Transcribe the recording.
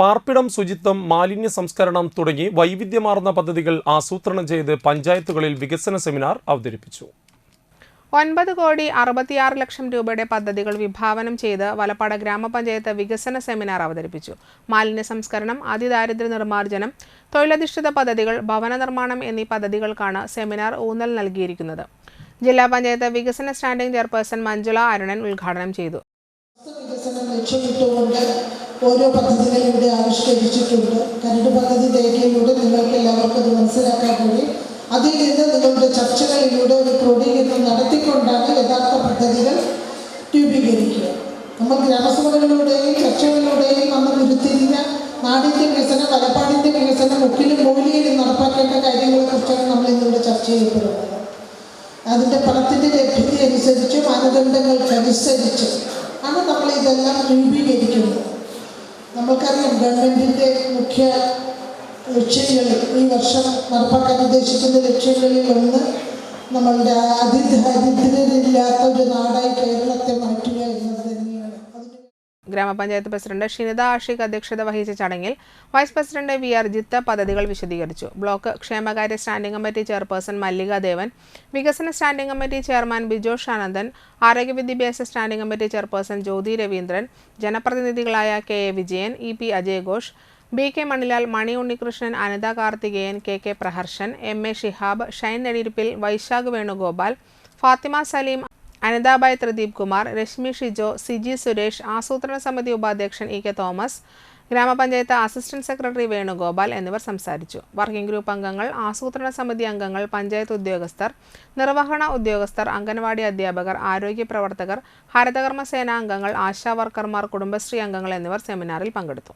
പാർപ്പിടം ശുചിത്വം മാലിന്യ സംസ്കരണം തുടങ്ങി വൈവിധ്യമാർന്ന പദ്ധതികൾ ആസൂത്രണം ചെയ്ത് പഞ്ചായത്തുകളിൽ വികസന സെമിനാർ അവതരിപ്പിച്ചു. ഒൻപത് കോടി അറുപത്തിയാറ് ലക്ഷം രൂപയുടെ പദ്ധതികൾ വിഭാവനം ചെയ്ത് വലപ്പാട് ഗ്രാമപഞ്ചായത്ത് വികസന സെമിനാർ അവതരിപ്പിച്ചു. മാലിന്യ സംസ്കരണം അതിദാരിദ്ര്യ നിർമ്മാർജനം തൊഴിലധിഷ്ഠിത പദ്ധതികൾ ഭവന നിർമ്മാണം എന്നീ പദ്ധതികൾക്കാണ് സെമിനാർ ഊന്നൽ നൽകിയിരിക്കുന്നത്. ജില്ലാ പഞ്ചായത്ത് വികസന സ്റ്റാൻഡിംഗ് ചെയർപേഴ്സൺ മഞ്ജുള അരുണൻ ഉദ്ഘാടനം ചെയ്തു. ഓരോ പദ്ധതികൾ ഇവിടെ ആവിഷ്കരിച്ചിട്ടുണ്ട്. കരട് പദ്ധതി രേഖയിലൂടെ നിങ്ങൾക്ക് എല്ലാവർക്കും അത് മനസ്സിലാക്കാൻ കഴിയും. അതിൽ നിന്ന് നിങ്ങളുടെ ചർച്ചകളിലൂടെ ഒരു ക്രോഡീകരണം നടത്തിക്കൊണ്ടാണ് യഥാർത്ഥ പദ്ധതികൾ രൂപീകരിക്കുക. നമ്മൾ ഗ്രാമസഭകളിലൂടെയും ചർച്ചകളിലൂടെയും നമ്മൾ ഉരുത്തിരിഞ്ഞ നാടിന്റെ വികസനം വലപ്പാടിന്റെ വികസനം മുക്കിലും മൂലിയിലും നടപ്പാക്കേണ്ട കാര്യങ്ങളെക്കുറിച്ചാണ് നമ്മൾ ഇന്നിവിടെ ചർച്ച ചെയ്യപ്പെടുന്നത്. അതിന്റെ പണത്തിന്റെ ലഭ്യത അനുസരിച്ച് മാനദണ്ഡങ്ങൾക്കനുസരിച്ച് ആണ് നമ്മൾ ഇതെല്ലാം രൂപീകരിക്കുന്നത്. നമ്മൾക്കറിയാം ഗവൺമെന്റിന്റെ മുഖ്യ ലക്ഷ്യങ്ങളിൽ ഈ വർഷം നടപ്പാക്കാൻ ഉദ്ദേശിക്കുന്ന ലക്ഷ്യങ്ങളിൽ ഒന്ന് നമ്മളുടെ അതിദാരിദ്ര്യരില്ലാത്ത ഒരു നാടായി ഗ്രാമപഞ്ചായത്ത് പ്രസിഡന്റ് ഷിനിത ആഷിഖ് അധ്യക്ഷത വഹിച്ച ചടങ്ങിൽ vice president V R Jith പദ്ധതികൾ വിശദീകരിച്ചു. ബ്ലോക്ക് ക്ഷേമകാര്യ standing committee chairperson Mallika Devan വികസന standing committee chairman Bijosh Anandan ആരോഗ്യ വിദ്യാഭ്യാസ standing committee chairperson Jyothi Raveendran ജനപ്രതിനിധികളായ K A Vijayan E P Ajay Ghosh B K Manilal Mani Unnikrishnan Anitha Karthikeyan K K Praharshan M A Shihab Shine Nediyiruppil Vaishakh Venugopal Fathima Saleem Anithabai Thrideep Kumar Reshmi Shijo Siji Suresh ആസൂത്രണ സമിതി ഉപാധ്യക്ഷൻ E K Thomas grama panchayat assistant secretary Venugopal എന്നിവർ സംസാരിച്ചു. Working group അംഗങ്ങൾ ആസൂത്രണ സമിതി അംഗങ്ങൾ പഞ്ചായത്ത് ഉദ്യോഗസ്ഥർ നിർവഹണ ഉദ്യോഗസ്ഥർ അംഗൻവാടി അധ്യാപകർ ആരോഗ്യ പ്രവർത്തകർ ഹരിതകർമ്മ സേനാ അംഗങ്ങൾ ആശാ വർക്കർമാർ കുടുംബശ്രീ അംഗങ്ങൾ എന്നിവർ സെമിനാറിൽ പങ്കെടുത്തു.